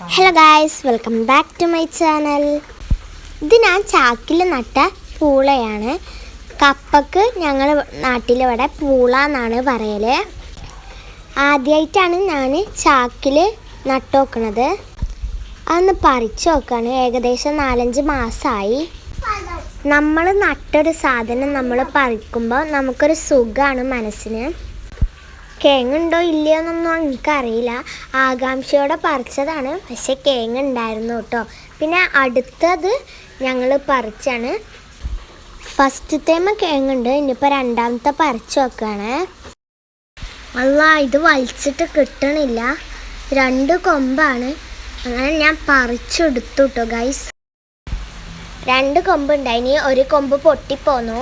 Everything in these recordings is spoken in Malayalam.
Hello guys welcome back to my channel ഇത് ഞാൻ ചാക്കിൽ നട്ട പൂളയാണ്. കപ്പക്ക് ഞങ്ങൾ നാട്ടിലിവിടെ പൂള എന്നാണ് പറയൽ ആദ്യമായിട്ടാണ് ഞാൻ ചാക്കിൽ നട്ടു നോക്കണത് അതൊന്ന് പറിച്ചു നോക്കുകയാണ് ഏകദേശം നാലഞ്ച് മാസമായി നമ്മൾ നട്ടൊരു സാധനം നമ്മൾ പറിക്കുമ്പോൾ നമുക്കൊരു സുഖമാണ് മനസ്സിന്. കേങ്ങുണ്ടോ ഇല്ലയോ എന്നൊന്നും എനിക്കറിയില്ല. ആകാംക്ഷയോടെ പറിച്ചതാണ്. പക്ഷെ കേങ്ങുണ്ടായിരുന്നു കേട്ടോ. പിന്നെ അടുത്തത് ഞങ്ങൾ പറിച്ചാണ്. ഫസ്റ്റ് തേമ കേങ്ങുണ്ട്. ഇനിയിപ്പോൾ രണ്ടാമത്തെ പറിച്ചു നോക്കുകയാണ് അല്ല ഇത് വലിച്ചിട്ട് കിട്ടണില്ല. രണ്ട് കൊമ്പാണ്. അങ്ങനെ ഞാൻ പറിച്ചെടുത്തു കേട്ടോ ഗൈസ് രണ്ട് കൊമ്പുണ്ടായിനി ഒരു കൊമ്പ് പൊട്ടിപ്പോന്നു.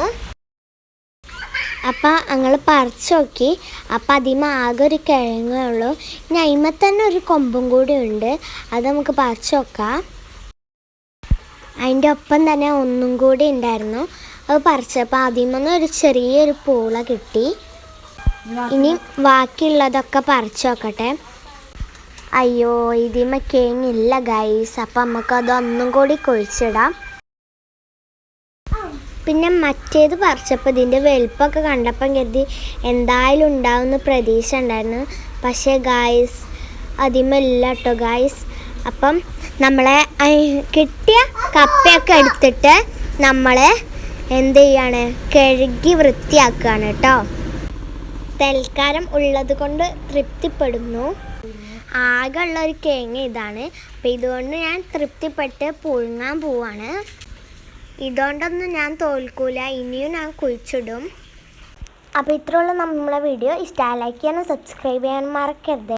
അപ്പം ഞങ്ങൾ പറിച്ച് നോക്കി. അപ്പം അതിമ ആകെ ഒരു കിഴങ്ങേ ഉള്ളൂ. ഇനി അതിമ തന്നെ ഒരു കൊമ്പും കൂടി ഉണ്ട്. അത് നമുക്ക് പറിച്ച് നോക്കാം. അതിന്റെ ഒപ്പം തന്നെ ഒന്നും കൂടി ഉണ്ടായിരുന്നു. അത് പറിച്ചപ്പോൾ അതിമന്ന് ഒരു ചെറിയൊരു പൂള കിട്ടി. ഇനി ബാക്കിയുള്ളതൊക്കെ പറിച്ച് നോക്കട്ടെ. അയ്യോ ഇതിമ കേങ്ങില്ല ഗൈസ് അപ്പം നമുക്കതൊന്നും കൂടി കുഴിച്ചിടാം. പിന്നെ മറ്റേത് പറിച്ചപ്പോൾ ഇതിന്റെ വലുപ്പമൊക്കെ കണ്ടപ്പം കരുതി എന്തായാലും ഉണ്ടാവുന്ന പ്രതീക്ഷ ഉണ്ടായിരുന്നു. പക്ഷേ ഗായ്സ് അതിമല്ല കേട്ടോ ഗായ്സ് അപ്പം നമ്മളെ കിട്ടിയ കപ്പയൊക്കെ എടുത്തിട്ട് നമ്മളെ എന്ത് ചെയ്യാണ്? കഴുകി വൃത്തിയാക്കുകയാണ് കേട്ടോ തൽക്കാലം ഉള്ളത് കൊണ്ട് തൃപ്തിപ്പെടുന്നു. ആകെ ഉള്ള ഒരു കേങ്ങ ഇതാണ്. അപ്പം ഇതുകൊണ്ട് ഞാൻ തൃപ്തിപ്പെട്ട് പുഴുങ്ങാൻ പോവാണ്. ഇതുകൊണ്ടൊന്നും ഞാൻ തോൽക്കൂല. ഇനിയും ഞാൻ കുഴിച്ചിടും അപ്പോൾ ഇത്രയുള്ള നമ്മളെ വീഡിയോ. ഇഷ്ടമായി ലൈക്ക് ചെയ്യാനും സബ്സ്ക്രൈബ് ചെയ്യാനും മറക്കരുത്.